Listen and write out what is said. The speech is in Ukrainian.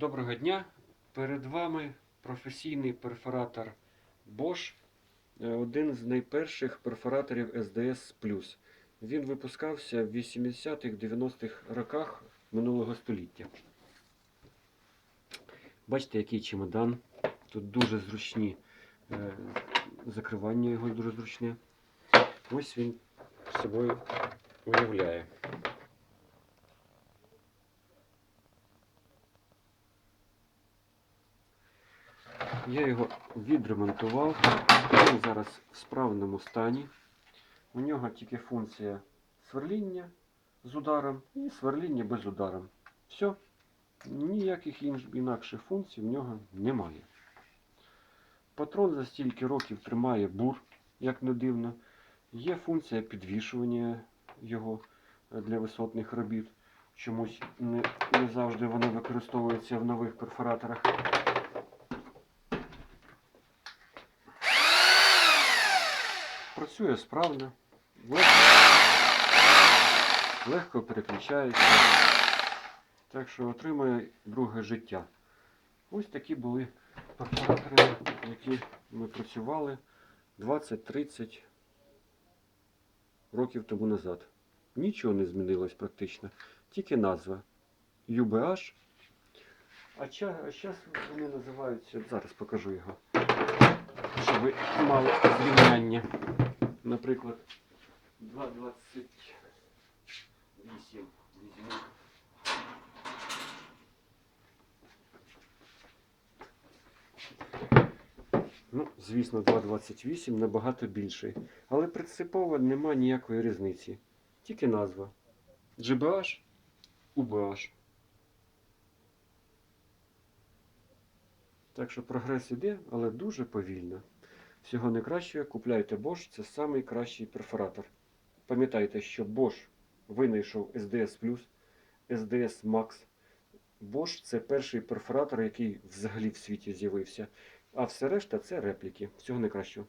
Доброго дня! Перед вами професійний перфоратор Bosch, е, один з найперших перфораторів SDS. Він випускався в 80-х-90-х роках минулого століття. Бачите, який чемодан. Тут дуже зручні е, закривання його дуже зручне. Ось він собою уявляє. Я його відремонтував. Він зараз в справному стані. У нього тільки функція сверління з ударом і сверління без удару. Все. Ніяких інакших функцій в нього немає. Патрон за стільки років тримає бур, як не дивно. Є функція підвішування його е, для висотних робіт. Чомусь не, не завжди вона використовується в нових перфораторах. Працює справно, легко, легко переключається, так що отримує друге життя. Ось такі були перфоратори, які ми працювали 20-30 років тому назад. Нічого не змінилось практично, тільки назва UBH. А зараз вони називаються, зараз покажу його, щоб ви мали зрівняння. Наприклад, 2,28 візьму. Ну, звісно, 2,28 набагато більший. Але принципово нема ніякої різниці. Тільки назва. GBH, UBH. Так що прогрес іде, але дуже повільно. Всього найкращого купляйте Bosch, це найкращий перфоратор. Пам'ятайте, що Bosch винайшов SDS Plus, SDS Max. Bosch це перший перфоратор, який взагалі в світі з'явився. А все решта це репліки. Всього найкращого.